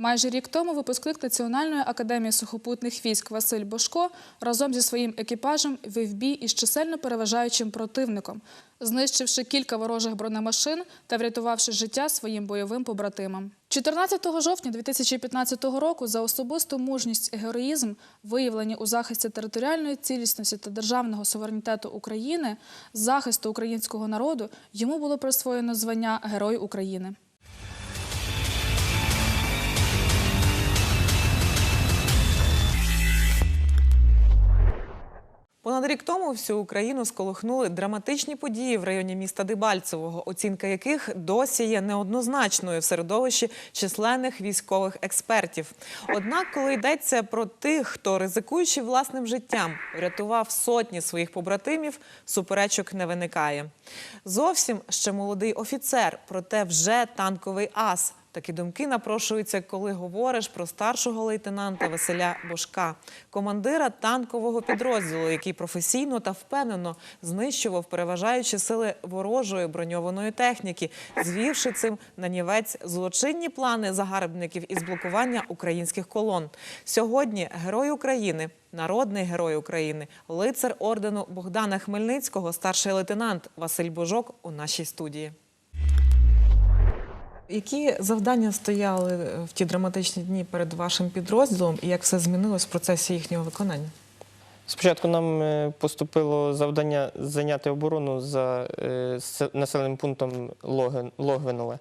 Майже рік тому випускник Національної академії сухопутних військ Василь Бошко разом зі своїм екіпажем вів бій із чисельно переважаючим противником, знищивши кілька ворожих бронемашин та врятувавши життя своїм бойовим побратимам. 14 жовтня 2015 року за особисту мужність і героїзм, виявлені у захисті територіальної цілісності та державного суверенітету України, захисту українського народу, йому було присвоєно звання Герой України. Понад рік тому всю Україну сколихнули драматичні події в районі міста Дебальцевого, оцінка яких досі є неоднозначною в середовищі численних військових експертів. Однак, коли йдеться про тих, хто ризикуючи власним життям, врятував сотні своїх побратимів, суперечок не виникає. Зовсім ще молодий офіцер, проте вже танковий ас. Такі думки напрошуються, коли говориш про старшого лейтенанта Василя Бошка, командира танкового підрозділу, який професійно та впевнено знищував переважаючі сили ворожої броньованої техніки, звівши цим на нівець злочинні плани загарбників із блокування українських колон. Сьогодні герой України. Народний герой України, лицар ордену Богдана Хмельницького, старший лейтенант Василь Божок у нашій студії. Які завдання стояли в ті драматичні дні перед вашим підрозділом і як все змінилось в процесі їхнього виконання? Спочатку нам е, поступило завдання зайняти оборону за е, населеним пунктом Логвинове.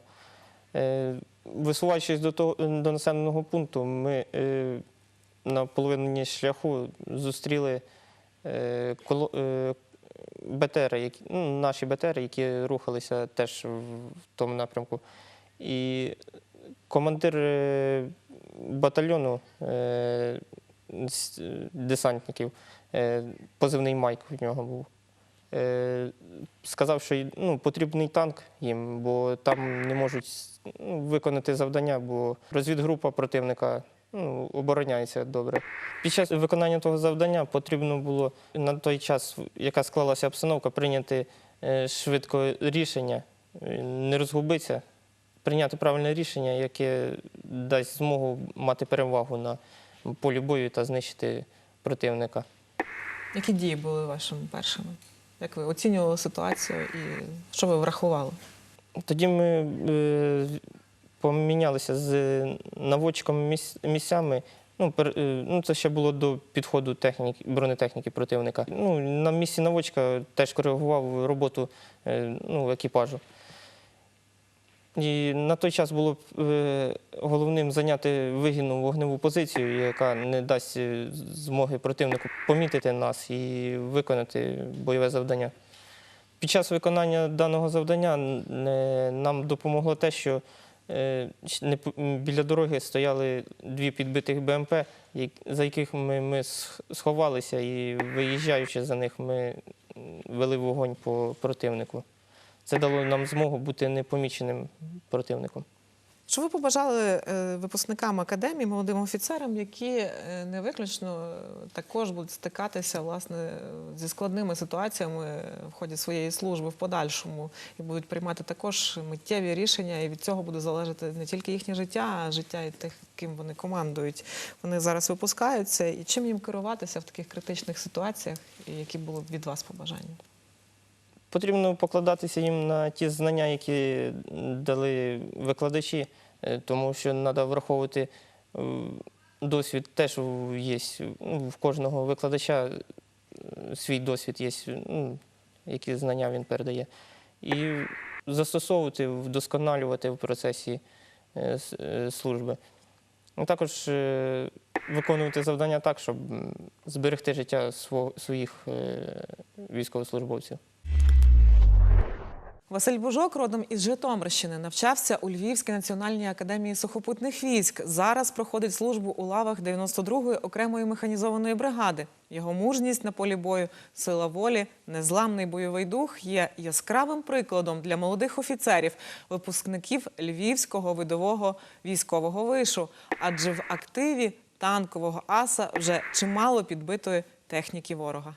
Е, Висуваючись до, того, до населеного пункту, ми на половині шляху зустріли БТРи, які, ну, наші БТРи, які рухалися теж в тому напрямку. І командир е, батальйону е, десантників, е, позивний Майк в нього був. Сказав, що ну, потрібний танк їм, бо там не можуть ну, виконати завдання, бо розвідгрупа противника ну, обороняється добре. Під час виконання того завдання потрібно було на той час, яка склалася обстановка, прийняти швидко рішення, не розгубитися, прийняти правильне рішення, яке дасть змогу мати перевагу на полі бою та знищити противника. Які дії були вашими першими? Як ви оцінювали ситуацію і що ви врахували? Тоді ми е, помінялися з наводчиком місцями. Ну, пер, е, ну, це ще було до підходу техніки, бронетехніки противника. Ну, на місці наводчика теж коригував роботу е, ну, екіпажу. І на той час було е, головним зайняти вигідну вогневу позицію, яка не дасть е, змоги противнику помітити нас і виконати бойове завдання. Під час виконання даного завдання нам допомогло те, що е, біля дороги стояли дві підбитих БМП, за яких ми, ми сховалися, і виїжджаючи за них, ми вели вогонь по противнику. Це дало нам змогу бути непоміченим противником. Що ви побажали е, випускникам академії, молодим офіцерам, які е, не виключно також будуть стикатися власне зі складними ситуаціями в ході своєї служби в подальшому і будуть приймати також миттєві рішення, і від цього буде залежати не тільки їхнє життя, а життя і тих, ким вони командують. Вони зараз випускаються, і чим їм керуватися в таких критичних ситуаціях, які було б від вас побажання? Потрібно покладатися їм на ті знання, які дали викладачі, е, тому що треба враховувати е, досвід теж є ну, в кожного викладача е, свій досвід є, ну, які знання він передає. І застосовувати, вдосконалювати в процесі служби. Ну, також виконувати завдання так, щоб зберегти життя своїх військовослужбовців. Василь Бужок, родом із Житомирщини, навчався у Львівській національній академії сухопутних військ. Зараз проходить службу у лавах 92-ї окремої механізованої бригади. Його мужність на полі бою, сила волі, незламний бойовий дух є яскравим прикладом для молодих офіцерів, випускників Львівського видового військового вишу. Адже в активі танкового аса вже чимало підбитої техніки ворога.